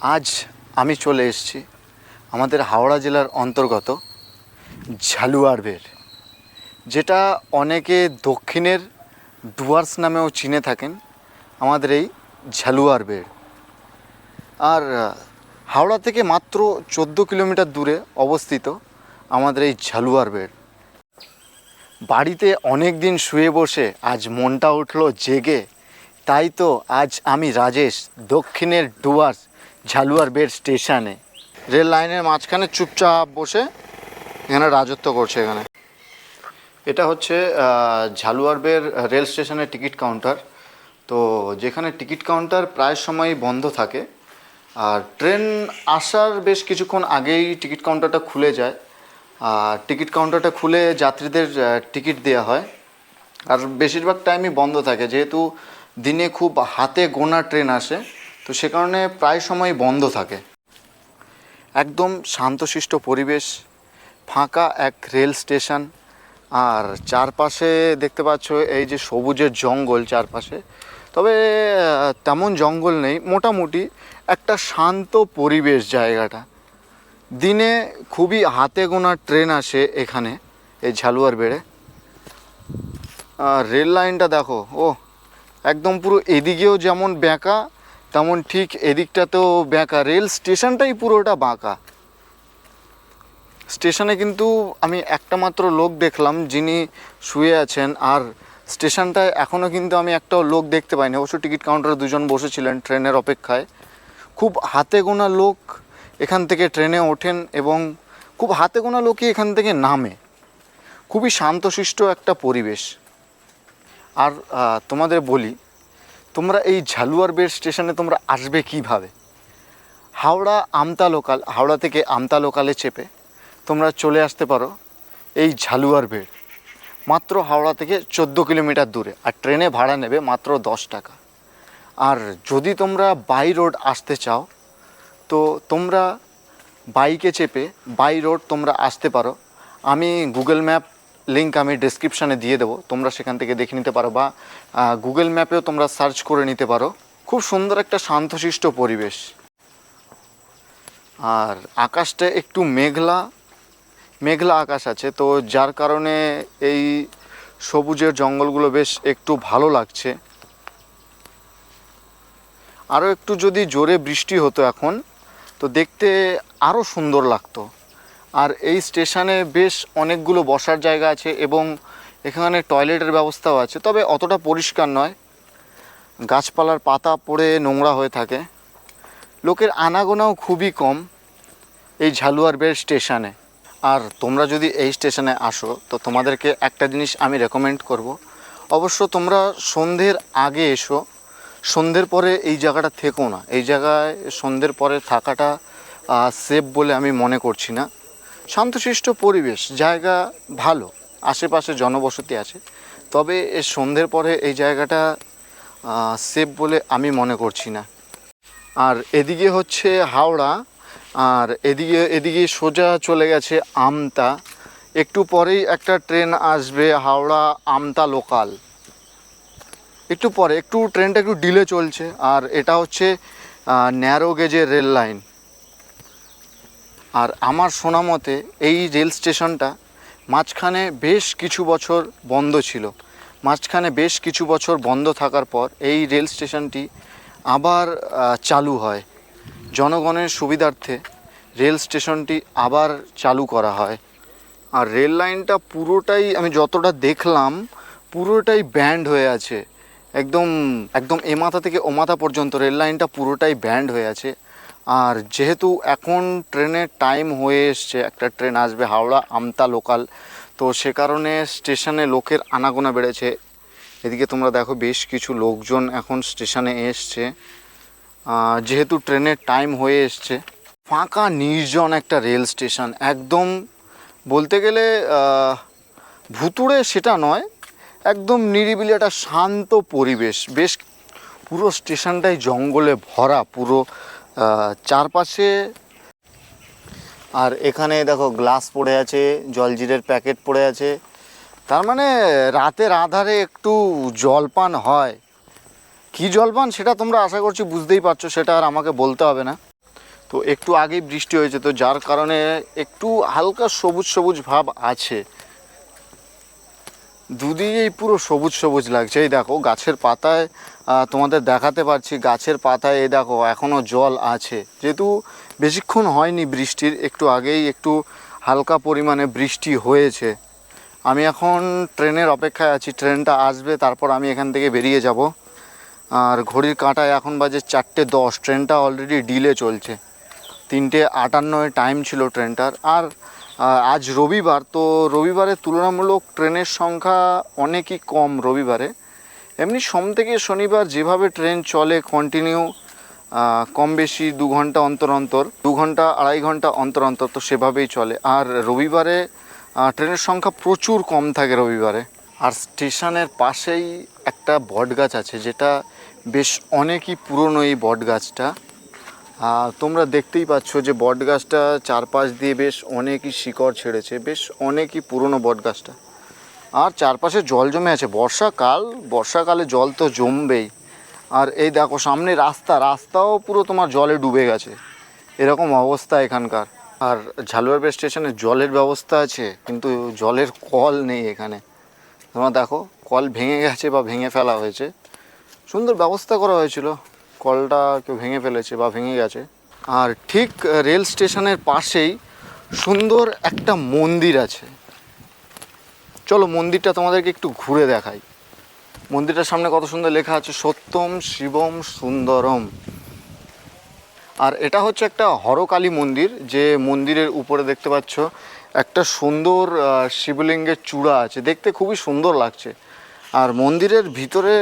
আজ আমি চলে এসেছি আমাদের হাওড়া জেলার অন্তর্গত ঝালুয়ারবের যেটা অনেকে দক্ষিণের ডুয়ার্স নামেও চিনে থাকেন আমাদের এই ঝালুয়ারবের আর হাওড়া থেকে মাত্র চোদ্দ কিলোমিটার দূরে অবস্থিত আমাদের এই ঝালুয়ারবের বাড়িতে অনেক দিন শুয়ে বসে আজ মনটা উঠল জেগে, তাই তো আজ আমি রাজেশ, দক্ষিণের ডুয়ার্স ঝালুয়ার বেড স্টেশনে। রেল লাইনের মাঝখানে চুপচাপ বসে এখানে রাজত্ব করছে এখানে। এটা হচ্ছে আহ, ঝালুয়ার বের রেল স্টেশনের টিকিট কাউন্টার। তো যেখানে টিকিট কাউন্টার প্রায় সময় বন্ধ থাকে। আর ট্রেন আসার বেশ কিছুক্ষণ আগেই টিকিট কাউন্টারটা খুলে যায়। আর টিকিট কাউন্টারটা খুলে যাত্রীদের টিকিট দেওয়া হয়। আর বেশিরভাগ টাইমই বন্ধ থাকে। যেহেতু দিনে খুব হাতে গোনা ট্রেন আসে তো সে কারণে প্রায় সময় বন্ধ থাকে। একদম শান্তশিষ্ট পরিবেশ, ফাঁকা এক রেল স্টেশন, আর চারপাশে দেখতে পাচ্ছ এই যে সবুজের জঙ্গল চারপাশে। তবে তেমন জঙ্গল নেই, মোটামুটি একটা শান্ত পরিবেশ জায়গাটা। দিনে খুবই হাতে গোনা ট্রেন আসে এখানে, এই ঝালুয়ার বেড়ে। আর রেল লাইনটা দেখো ও একদম পুরো এদিকেও যেমন বেঁকা তেমন ঠিক এদিকটাতেও বেঁকা। রেল স্টেশনটাই পুরোটা বাঁকা। স্টেশনে কিন্তু আমি একটা মাত্র লোক দেখলাম যিনি শুয়ে আছেন, আর স্টেশনটায় এখনও কিন্তু আমি একটাও লোক দেখতে পাইনি। অবশ্য টিকিট কাউন্টারে দুজন বসেছিলেন ট্রেনের অপেক্ষায়। খুব হাতে গোনা লোক এখান থেকে ট্রেনে ওঠেন এবং খুব হাতে গোনা লোকই এখান থেকে নামে। খুবই শান্তশিষ্ট একটা পরিবেশ। আর তোমাদের বলি তোমরা এই ঝালুয়ার বেড স্টেশনে তোমরা আসবে কীভাবে? হাওড়া আমতা লোকাল, হাওড়া থেকে আমতা লোকালে চেপে তোমরা চলে আসতে পারো এই ঝালুয়ার বেড। মাত্র হাওড়া থেকে চোদ্দ কিলোমিটার দূরে, আর ট্রেনে ভাড়া নেবে মাত্র দশ টাকা। আর যদি তোমরা বাই রোড আসতে চাও, তো তোমরা বাইকে চেপে বাই রোড তোমরা আসতে পারো। আমি গুগল ম্যাপ লিংক আমি ডেসক্রিপশানে দিয়ে দেবো। তোমরা সেখান থেকে দেখে নিতে পারো বা গুগল ম্যাপেও তোমরা সার্চ করে নিতে পারো। খুব সুন্দর একটা শান্তশিষ্ট পরিবেশ। আর আকাশটা একটু মেঘলা মেঘলা আকাশ আছে, তো যার কারণে এই সবুজের জঙ্গলগুলো বেশ একটু ভালো লাগছে। আরও একটু যদি জোরে বৃষ্টি হতো এখন, তো দেখতে আরও সুন্দর লাগতো। আর এই স্টেশনে বেশ অনেকগুলো বসার জায়গা আছে এবং এখানে টয়লেটের ব্যবস্থাও আছে, তবে অতটা পরিষ্কার নয়। গাছপালার পাতা পড়ে নোংরা হয়ে থাকে। লোকের আনাগোনাও খুবই কম এই ঝালুয়ার বের স্টেশনে। আর তোমরা যদি এই স্টেশনে আসো, তো তোমাদেরকে একটা জিনিস আমি রেকমেন্ড করব। অবশ্য তোমরা সন্ধ্যের আগে এসো, সন্ধ্যের পরে এই জায়গাটা থেকো না। এই জায়গায় সন্ধ্যের পরে থাকাটা সেফ বলে আমি মনে করছি না। শান্তশিষ্ট পরিবেশ, জায়গা ভালো, আশেপাশে জনবসতি আছে। তবে এ সন্ধ্যের পরে এই জায়গাটা সেফ বলে আমি মনে করছি না। আর এদিকে হচ্ছে হাওড়া, আর এদিকে এদিকে সোজা চলে গেছে আমতা। একটু পরেই একটা ট্রেন আসবে হাওড়া আমতা লোকাল। একটু পরে, একটু ট্রেনটা একটু ডিলে চলছে, আর এটা হচ্ছে ন্যারো গেজের রেল লাইন। আর আমার শোনা মতে এই রেল স্টেশনটা মাঝখানে বেশ কিছু বছর বন্ধ ছিল। মাঝখানে বেশ কিছু বছর বন্ধ থাকার পর এই রেল স্টেশনটি আবার চালু হয়। জনগণের সুবিধার্থে রেল স্টেশনটি আবার চালু করা হয়। আর রেল লাইনটা পুরোটাই আমি যতটা দেখলাম, পুরোটাই ব্যান্ড হয়ে আছে। একদম একদম এ মাথা থেকে ও মাথা পর্যন্ত রেল লাইনটা পুরোটাই ব্যান্ড হয়ে আছে। আর যেহেতু এখন ট্রেনের টাইম হয়ে এসছে, একটা ট্রেন আসবে হাওড়া আমতা লোকাল তো সে কারণে স্টেশনে লোকের আনাগোনা বেড়েছে। এদিকে তোমরা দেখো বেশ কিছু লোকজন এখন স্টেশনে এসছে। যেহেতু ট্রেনের টাইম হয়ে এসছে, ফাঁকা নির্জন একটা রেল স্টেশন, একদম বলতে গেলে ভুতুড়ে সেটা নয়, একদম নিরিবিলি একটা শান্ত পরিবেশ। বেশ পুরো স্টেশনটাই জঙ্গলে ভরা, পুরো চারপাশে আর এখানে দেখো গ্লাস পড়ে আছে, জলজিরের প্যাকেট পড়ে আছে। তার মানে রাতের আধারে একটু জলপান হয়। কি জলপান সেটা তোমরা আশা করছি বুঝতেই পারছ, সেটা আর আমাকে বলতে হবে না। তো একটু আগেই বৃষ্টি হয়েছে, তো যার কারণে একটু হালকা সবুজ সবুজ ভাব আছে। দুদিকেই পুরো সবুজ সবুজ লাগছে। এই দেখো, গাছের পাতায় তোমাদের দেখাতে পারছি গাছের পাতায়, এই দেখো এখনও জল আছে। যেহেতু বেশিক্ষণ হয়নি বৃষ্টির, একটু আগেই একটু হালকা পরিমাণে বৃষ্টি হয়েছে। আমি এখন ট্রেনের অপেক্ষায় আছি, ট্রেনটা আসবে, তারপর আমি এখান থেকে বেরিয়ে যাব। আর ঘড়ির কাঁটায় এখন বাজে চারটে দশ, ট্রেনটা অলরেডি ডিলে চলছে। তিনটে আটান্নয় টাইম ছিল ট্রেনটার। আর আজ রবিবার, তো রবিবারে তুলনামূলক ট্রেনের সংখ্যা অনেকই কম রবিবারে। এমনি সোম থেকে শনিবার যেভাবে ট্রেন চলে কন্টিনিউ কম বেশি দু ঘণ্টা অন্তর অন্তর, দু ঘণ্টা আড়াই ঘণ্টা অন্তর অন্তর তো সেভাবেই চলে। আর রবিবারে ট্রেনের সংখ্যা প্রচুর কম থাকে রবিবারে। আর স্টেশনের পাশেই একটা বট গাছ আছে, যেটা বেশ অনেকই পুরনো এই বট গাছটা তোমরা দেখতেই পাচ্ছ যে বট গাছটা চারপাশ দিয়ে বেশ অনেকই শিকড় ছেড়েছে, বেশ অনেকই পুরনো বট গাছটা আর চারপাশে জল জমে আছে। বর্ষাকাল, বর্ষাকালে জল তো জমবেই। আর এই দেখো, সামনে রাস্তা, রাস্তাও পুরো তোমার জলে ডুবে গেছে। এরকম অবস্থা এখানকার। আর ঝালুয়ারবে স্টেশনে জলের ব্যবস্থা আছে, কিন্তু জলের কল নেই এখানে। তোমরা দেখো, কল ভেঙে গেছে বা ভেঙে ফেলা হয়েছে। সুন্দর ব্যবস্থা করা হয়েছিল। কলটা কেউ ভেঙে ফেলেছে বা ভেঙে গেছে। আর ঠিক রেল স্টেশনের পাশেই সুন্দর একটা মন্দির আছে। চলো মন্দিরটা তোমাদেরকে একটু ঘুরে দেখাই। মন্দিরটার সামনে কত সুন্দর লেখা আছে, সত্যম শিবম সুন্দরম। আর এটা হচ্ছে একটা হরকালী মন্দির, যে মন্দিরের উপরে দেখতে পাচ্ছ একটা সুন্দর শিবলিঙ্গের চূড়া আছে। দেখতে খুবই সুন্দর লাগছে। আর মন্দিরের ভিতরে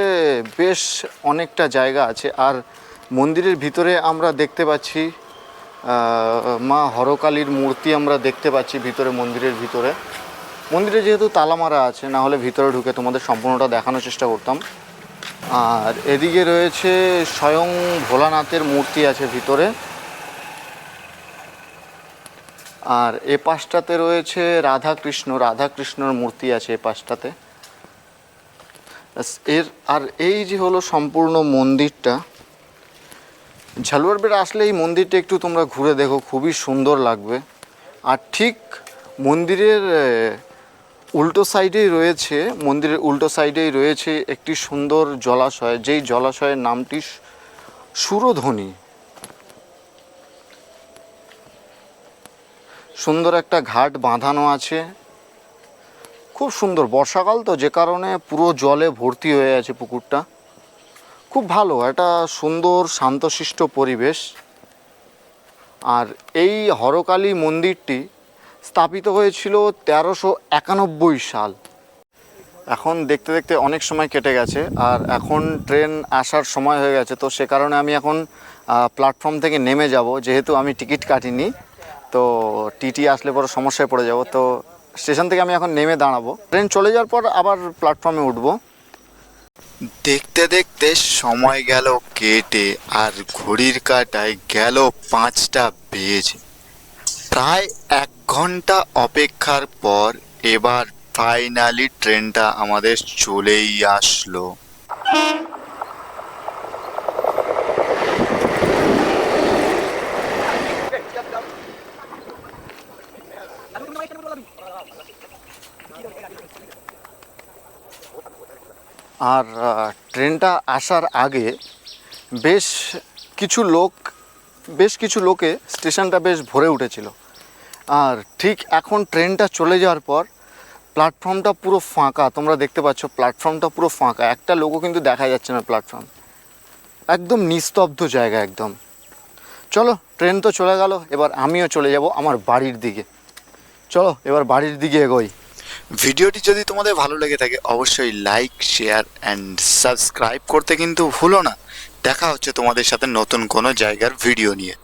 বেশ অনেকটা জায়গা আছে। আর মন্দিরের ভিতরে আমরা দেখতে পাচ্ছি মা হরকালীর মূর্তি আমরা দেখতে পাচ্ছি ভিতরে মন্দিরের ভিতরে। মন্দিরে যেহেতু তালা মারা আছে, না হলে ভিতরে ঢুকে তোমাদের সম্পূর্ণটা দেখানোর চেষ্টা করতাম। আর এদিকে রয়েছে স্বয়ং ভোলানাথের মূর্তি আছে ভিতরে। আর এ পাশটাতে রয়েছে রাধা কৃষ্ণ রাধা কৃষ্ণর মূর্তি আছে এ পাশটাতে। এর, আর এই যে হলো সম্পূর্ণ মন্দিরটা ঝালুয়ার বেড়ে আসলে এই মন্দিরটা একটু তোমরা ঘুরে দেখো, খুবই সুন্দর লাগবে। আর ঠিক মন্দিরের উল্টো সাইডেই রয়েছে, মন্দিরের উল্টো সাইডেই রয়েছে একটি সুন্দর জলাশয়, যেই জলাশয়ের নামটি সুরধ্বনি। সুন্দর একটা ঘাট বাঁধানো আছে। খুব সুন্দর। বর্ষাকাল তো, যে কারণে পুরো জলে ভর্তি হয়ে আছে পুকুরটা। খুব ভালো, একটা সুন্দর শান্তশিষ্ট পরিবেশ। আর এই হরকালী মন্দিরটি স্থাপিত হয়েছিল তেরোশো একানব্বই সাল। এখন দেখতে দেখতে অনেক সময় কেটে গেছে, আর এখন ট্রেন আসার সময় হয়ে গেছে। তো সে কারণে আমি এখন প্ল্যাটফর্ম থেকে নেমে যাব, যেহেতু আমি টিকিট কাটিনি। তো টিটি আসলে পরে সমস্যায় পড়ে যাব। তো স্টেশন থেকে আমি এখন নেমে দাঁড়াবো। ট্রেন চলে যাওয়ার পর আবার প্ল্যাটফর্মে উঠবো। দেখতে দেখতে সময় গেল কেটে, আর ঘড়ির কাটায় গেল পাঁচটা বেজে। প্রায় এক ঘণ্টা অপেক্ষার পর এবার ফাইনালি ট্রেনটা আমাদের চলেই আসলো। আর ট্রেনটা আসার আগে বেশ কিছু লোক, বেশ কিছু লোকে স্টেশনটা বেশ ভরে উঠেছিল। আর ঠিক এখন ট্রেনটা চলে যাওয়ার পর প্ল্যাটফর্মটা পুরো ফাঁকা। তোমরা দেখতে পাচ্ছ প্ল্যাটফর্মটা পুরো ফাঁকা। একটা লোকও কিন্তু দেখা যাচ্ছে না প্ল্যাটফর্ম। একদম নিস্তব্ধ জায়গা একদম। চলো, ট্রেন তো চলে গেল। এবার আমিও চলে যাব আমার বাড়ির দিকে। চলো, এবার বাড়ির দিকে এগোই। ভিডিওটি যদি তোমাদের ভালো লেগে থাকে, অবশ্যই লাইক শেয়ার অ্যান্ড সাবস্ক্রাইব করতে কিন্তু ভুলো না। দেখা হচ্ছে তোমাদের সাথে নতুন কোনো জায়গার ভিডিও নিয়ে।